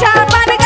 chapa